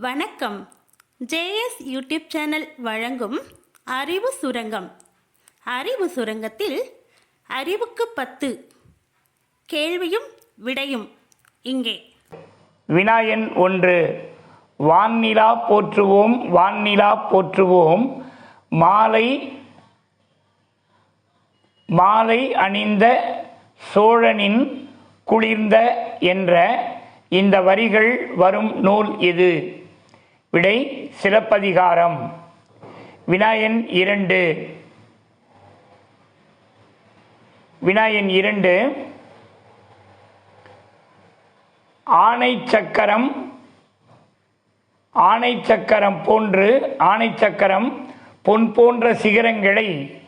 வணக்கம். JS YouTube channel வழங்கும் அறிவு சுரங்கம். அறிவு சுரங்கத்தில் அறிவுக்கு பத்து கேள்வியும் விடையும். இங்கே. வினாயன் ஒன்று வான்நிலா போற்றுவோம் வான்நிலா போற்றுவோம். மாலை மாலை அணிந்த சோழனின் குளிர்ந்த என்ற இந்த வரிகள் வரும் நூல் எது? விடை சிலப்பதிகாரம். வினாயன் இரண்டு. வினாயன் இரண்டு. ஆணை சக்கரம் ஆணை சக்கரம் போன்று ஆணை சக்கரம் பொன் போன்ற சிகரங்களை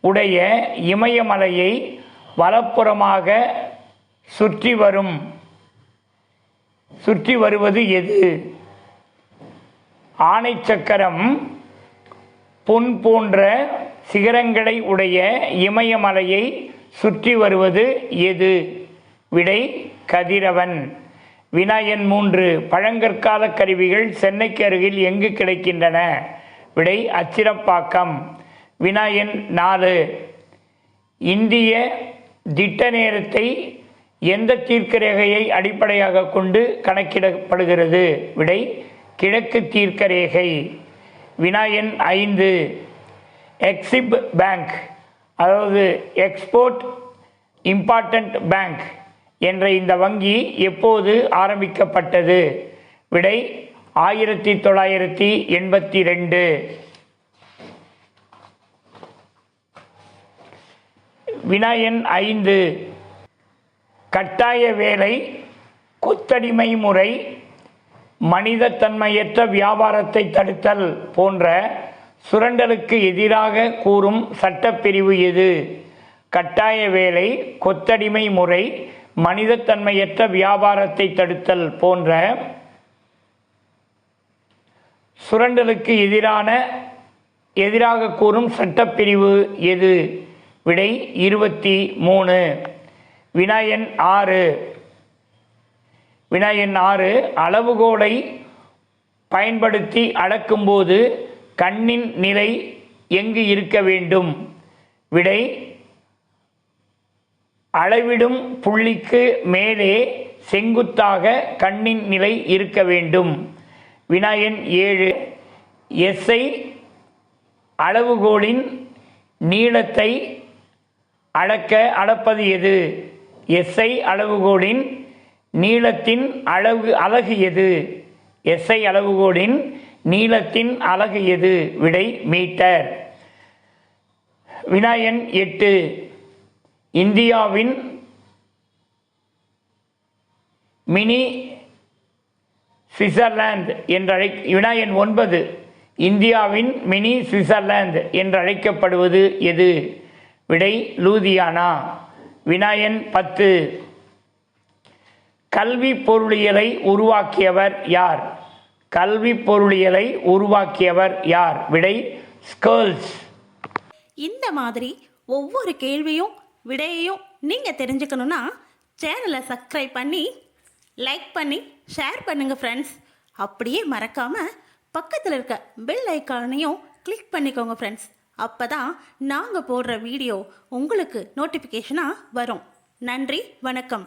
உடைய இமயமலையை வலப்புறமாக சுற்றி வரும். சுற்றி வருவது எது? ஆணை சக்கரம் பொன் போன்ற சிகரங்களை உடைய இமயமலையை சுற்றி வருவது எது? விடை கதிரவன். வினாயன் மூன்று பழங்கற்கால கருவிகள் சென்னைக்கு அருகில் எங்கு கிடைக்கின்றன? விடை அச்சிரப்பாக்கம். வினாயன் நாலு. இந்திய திட்ட நேரத்தை எந்த தீர்க்கரேகையை அடிப்படையாக கொண்டு கணக்கிடப்படுகிறது? விடை கிழக்கு தீர்க்கரேகை வினாயன் ஐந்து எக்ஸிப் பேங்க் அதாவது எக்ஸ்போர்ட் இம்பார்ட்டன்ட் பேங்க் என்ற இந்த வங்கி எப்போது ஆரம்பிக்கப்பட்டது? விடை ஆயிரத்தி தொள்ளாயிரத்தி எண்பத்தி ரெண்டு வினாயன் ஐந்து கட்டாய வேலை கொத்தடிமை முறை மனிதத்தன்மையற்ற வியாபாரத்தை தடுத்தல் போன்ற சுரண்டலுக்கு எதிராக கூறும் சட்டப்பிரிவு எது? கட்டாய வேலை கொத்தடிமை முறை மனிதத்தன்மையற்ற வியாபாரத்தை தடுத்தல் போன்ற சுரண்டலுக்கு எதிரான எதிராக கூறும் சட்டப்பிரிவு எது? விடை இருபத்தி மூணு. வினாயன் ஆறு. வினாயன் ஆறு அளவுகோலை பயன்படுத்தி அளக்கும்போது கண்ணின் நிலை எங்கு இருக்க வேண்டும்? விடை அளவிடும் புள்ளிக்கு மேலே செங்குத்தாக கண்ணின் நிலை இருக்க வேண்டும். வினாயன் ஏழு எஸ்ஐ அளவுகோலின் நீளத்தை அளக்க அளப்பது எது? எஸ்ஐ அளவுகோலின் நீளத்தின் அளவு அழகு எது? எஸ்ஐ அளவுகோலின் நீளத்தின் அழகு எது? விடை மீட்டர். வினாயன் எட்டு. இந்தியாவின் மினி சுவிட்சர்லாந்து என்றழை வினாயன் ஒன்பது. இந்தியாவின் மினி சுவிட்சர்லாந்து என்றழைக்கப்படுவது எது? விடை லூதியானா. வினாயன் பத்து. கல்வி பொருளியலை உருவாக்கியவர் யார்? கல்வி பொருளியலை உருவாக்கியவர் யார்? விடை ஸ்கர்ல்ஸ். இந்த மாதிரி ஒவ்வொரு கேள்வியும் விடையையும் நீங்கள் தெரிஞ்சுக்கணுன்னா சேனலை சப்ஸ்கிரைப் பண்ணி லைக் பண்ணி ஷேர் பண்ணுங்கள் ஃப்ரெண்ட்ஸ் அப்படியே மறக்காமல் பக்கத்தில் இருக்க பெல் ஐக்கானையும் கிளிக் பண்ணிக்கோங்க ஃப்ரெண்ட்ஸ் அப்போ தான் நாங்கள் போடுற வீடியோ உங்களுக்கு நோட்டிஃபிகேஷனாக வரும். நன்றி வணக்கம்.